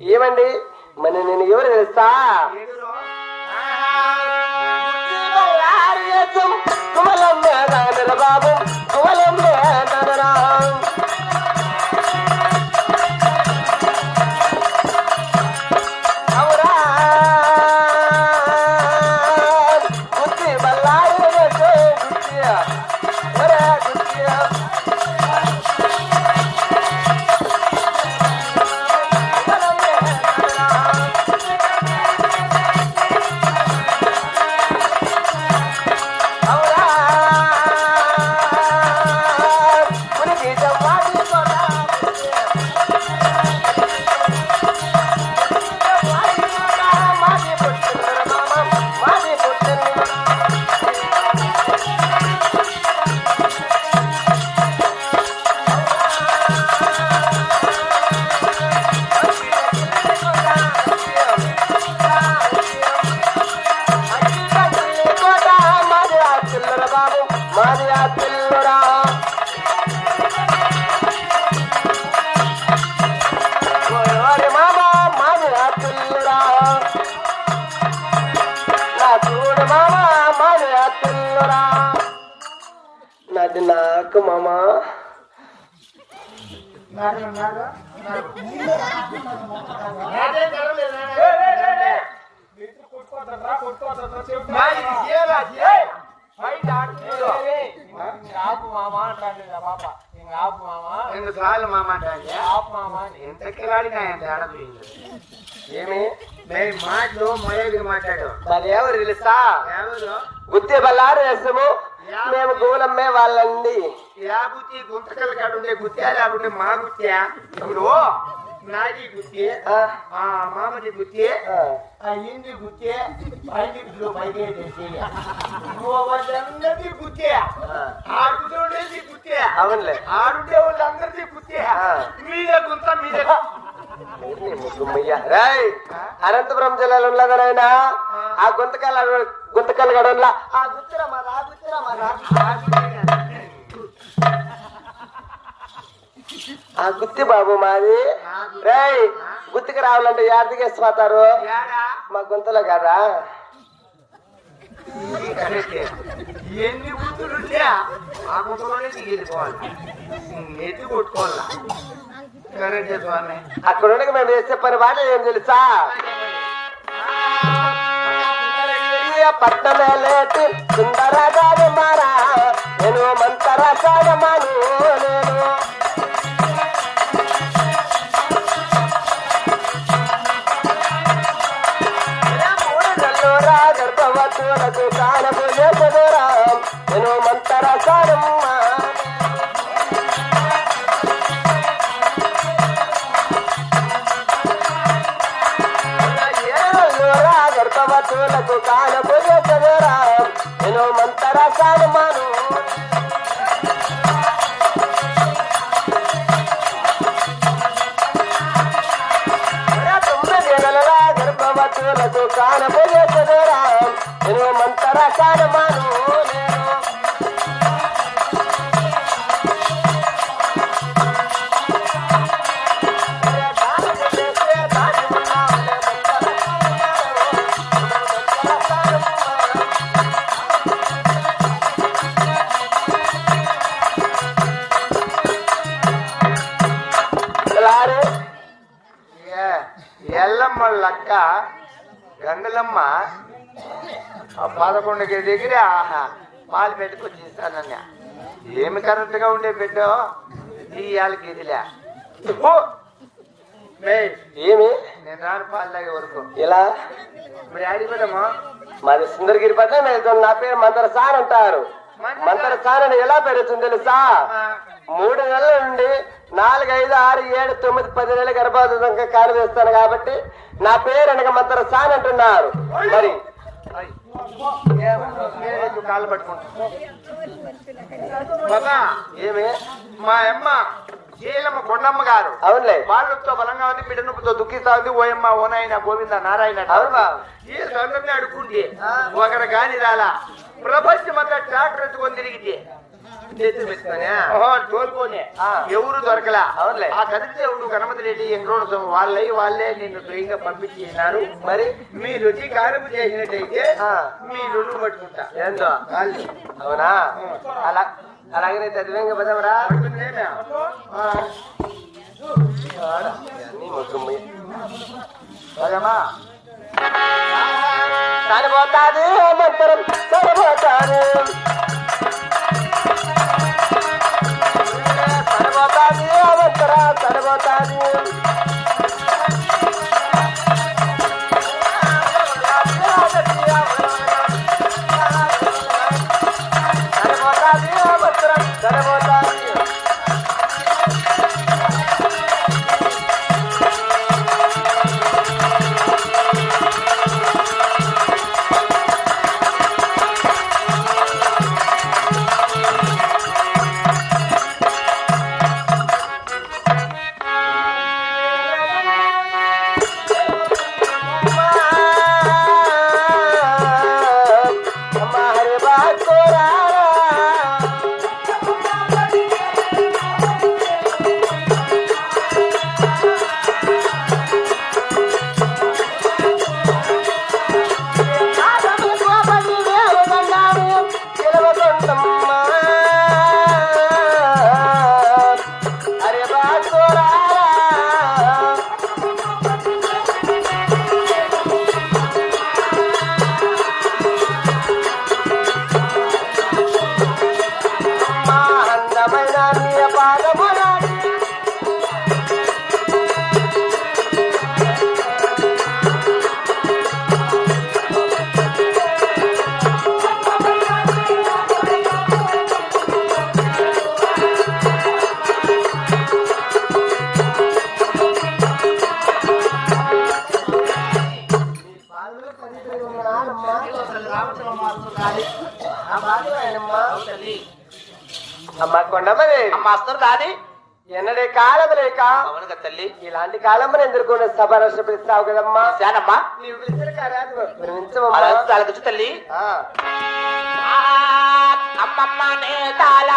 ఏమండి? మరి నేను ఎవరు తెలుసా? కుమలం మేధానర బాబు మామ చిల్లరా నాది నాకు మామ. మామ అంటాడు పాప. రెండు సార్లు మామ అంటే? ఆపు మామ అని. ఎంత కిలాడినా ఎంత ఆడపిల్ల ఏమి? నేను మాటలు మొయలు మాట్లాడు మరి ఎవరు తెలుసా? ఎవరు? గుత్తి బల్లారు వేసము. మేము గోలమ్మే వాళ్ళండి. యా గుత్తి గుంతకల్ కాడుండే గుత్తా లేకుంటే మా గుత్తా ఇప్పుడు నాది గుత్తి ఆ, ఆ మామది గుత్తి ఆ. ఇంది గుత్తి పైకి బ్లూ పైకి చేసి వాళ్ళందరిది గుత్తి ఆడుతుండేది గుత్తి అవునులే ఆడుండే వాళ్ళందరిది గుత్తి. మీదే గుంత మీదే అనంతపురం జిల్లాలో ఉన్నదనైనా ఆ గుంతకాల గుంతకాల గడంలా ఆ గుత్తిరా మా రా గుత్తిరా మా రా ఆ గుత్తి బాబు మాది. రేయ్ గుత్తికి రావాలంటే యాదగిరిపోతారు ఏడా మా గుంతలో కదా. ఎన్ని గుర్తులుంటే ఆ గుంతలోనే దిగిపోవాలి ఎత్తి కొట్టుకోవాలా? కరెక్టే స్వామి. అక్కడ ఉండగా మేము చేసే పని మాట ఏం తెలుసా? పట్నమే లేటి సుందరగారి మారా. నేను మంతర సాగమాను నేను నెల్లూరా కానపు కానము నేను మంతర సాగమ్మా ఏళ్ళూరా గర్భవతులకు కానము నేను మంతర కానమాను గర్భవతులకు కానబోయేదరా నేను మంతర కానమాను నేను లారే ఏ, ఎల్లమ్మ లక్క గంగలమ్మ ఆ పదకొండుకి దగ్గర ఆహా, పాలు పెట్టుకొచ్చి ఇస్తానన్న ఏమి కరెక్ట్గా ఉండే పెట్టో ఇయ్యాలకి ఇదిలే ఏమి? నేను రాను పాలు వరకు. ఇలా మరి ఆడికి పోదామా? మాది సుందరగిరి పద్మ నా పేరు మంతర సార్ అంటారు. మంతర సార్ అని ఎలా పెరుగుతుంది తెలుసా? మూడు నెలల నుండి నాలుగు ఐదు ఆరు ఏడు తొమ్మిది పది నెలల కారు వేస్తాను కాబట్టి నా పేరు అనగా మంతర సాన్ అంటున్నారు. మరి కాళ్ళు పట్టుకుంటా ఏమి? మా అమ్మ శీలమ్మ కొండమ్మ గారు. అవునులే. వాళ్ళతో బలంగా ఉంది బిడ్డ నొప్పితో దుఃఖిస్తా ఉంది ఓయమ్మ ఓనాయన గోవింద నారాయణ అవును. ఈ సందర్భంగా అడుక్కుంటే ఒకరు కాని రాలా. ప్రపంచమంతా ట్రాక్టర్ ఎత్తుకొని తిరిగితే తోలుకోనే. ఎవరు దొరకలా. ఆ కదిరి దేవుడు గణపతి రెడ్డి ఎంక్రోడ్? వాళ్ళై వాళ్ళే నిన్ను స్వయంగా పంపించేసినారు మరి? మీరు వచ్చి కారపు చేసినట్టయితే. మీ రొల్లు పట్టుకుంటా. ఏందో? అవునా? అలా? ఆ. అన్నీ ముగ్గుమ్మి పదమా సరిపోతాది సరిపోతాది. అమ్మ కొండమది అమ్మ వస్తారు దాది ఎన్నడే కాలం లేక తల్లి. ఇలాంటి కాలం ఎందుకున్న సభ పిలుస్తావు కదమ్మా. శానమ్మా. నీవు పిలిచిన తల్లి. అమ్మమ్మ నే తాళ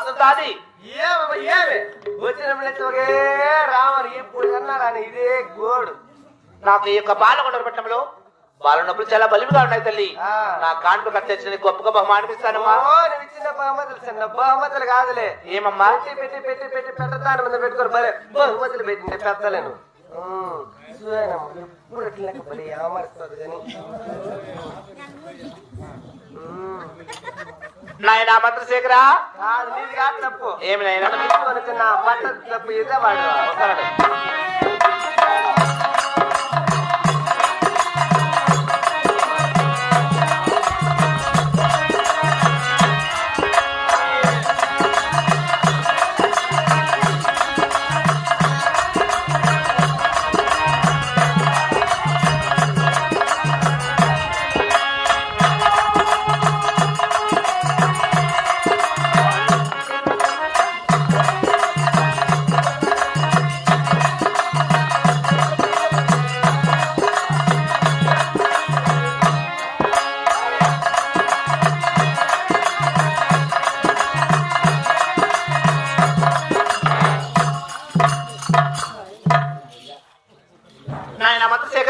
అమ్మ సుల్తాది ఏమమ్మా, ఏమి? వచ్చిన ఒకే రామని ఇప్పుడు అన్నా కానీ ఇదే గోడు. నాకు ఈ యొక్క బాలకొండ పట్టణంలో బాల నొప్పులు చాలా బలివిగా ఉన్నాయి తల్లి. ఆ. నా కాంటు కట్టేసిన గొప్పగా బహుమానం ఇస్తానమ్మా. ఓ, నువ్వు ఇచ్చిన బహుమతులు చిన్న బహుమతులు కాదులే. ఏమమ్మా? పెట్టి పెట్టి పెట్టి పెట్టి పెట్టదాని మీద పెట్టుకోరు. భలే బహుమతులు పెట్టింది పెద్దలేను ఎప్పుడు ఇట్లా భలే ఏమరుస్తుంది ఉమ్, నాయన మంత్రశేఖర? ఏమి నాయన? తప్పు ఇదే వాడు.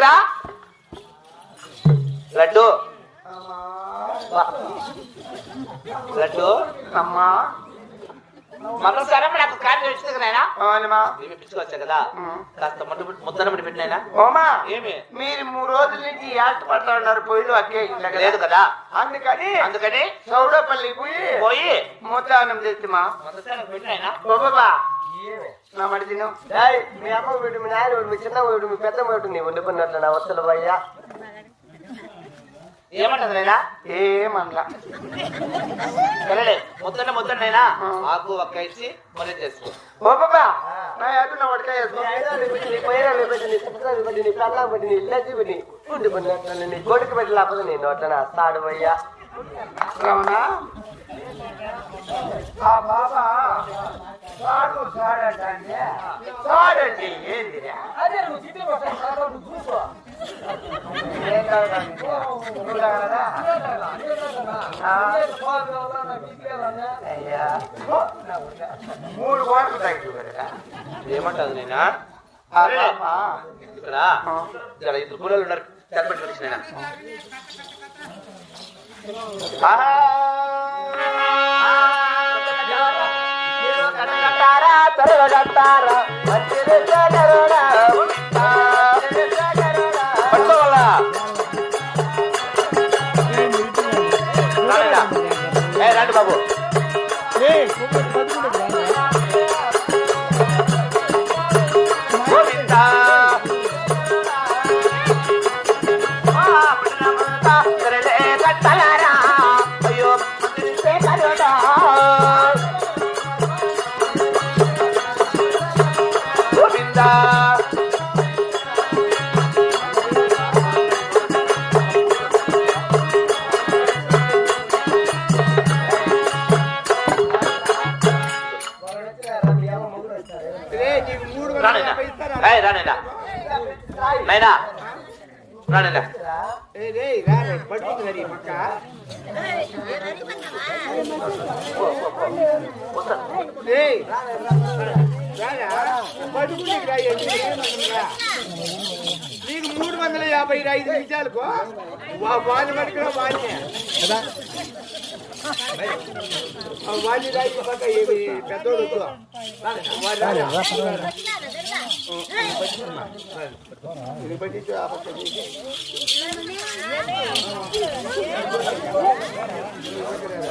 దగ్గర? లడ్డు. లడ్డు. అమ్మా. కదా? మీరు మూడు రోజుల నుంచి యాక్ట్ పడుతున్నారు పోయిలు అక్కే లేదు కదా? అందుకని అందుకని? చౌడపల్లి పోయి పోయి ముద్దానం చేస్తామా బాబా. నా మడి తిను మీ అమ్మ వీడు మీ నాయన వీడు మీ చిన్న వీడు మీ పెద్ద వీడు నీ వండుకున్నట్లు నా వత్సలు భయ్యా ఏమంటది నాయనా? ఏమనలా. సరేలే ముద్దనైనా ఆకు ఒక్క ఇచ్చి మరి చేసుకో. ఓ బాబా నా యాదు నా వడకాయ వేసుకో. నీ పైన పెట్టి నీ పుస్తకాలు పెట్టి నీ కళ్ళ పెట్టి నీ ఇల్లకి పెట్టి వండుకున్నట్లు నీ కొడుకు పెట్టి లేకపోతే నీ నోట్ల సాడు భయ్యా రమణ. ఆ బాబా. సాడు సాడంటే సాడంటే ఏందిరా ఏం కాదురా నీకు? నువ్వు తాగలరా? ఆ? అయ్యా మూడు కోట్లు తగ్గి కదా ఏమంటది నేనా ఆ బాబా ఇక్కడ ఇక్కడ ఇద్దరు కూలీలు ఉన్నారు తెరపెట్టి వచ్చిన sarva dattara రానైనా ఏయ్, రానైనా నైనా రానైనా నీకు మూడు వందల యాభై ఐదు నిమిషాలకు వాళ్ళు పట్టుకున్న వాళ్ళే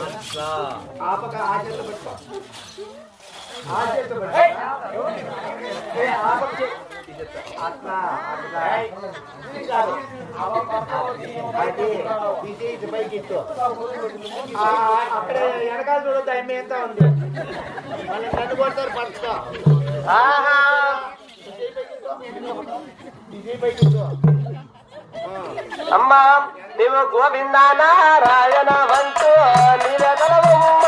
आपका आज बच्चा आज तो बच्चा आपके आत्मा आत्मा। అక్కడ వెనకాల చూడొద్దు అమ్మ ఎంత ఉంది నన్ను కొడతారు పట్టుకో అమ్మా. నీవు గోవింద నారాయణ వంతు నిరగలవమ్మ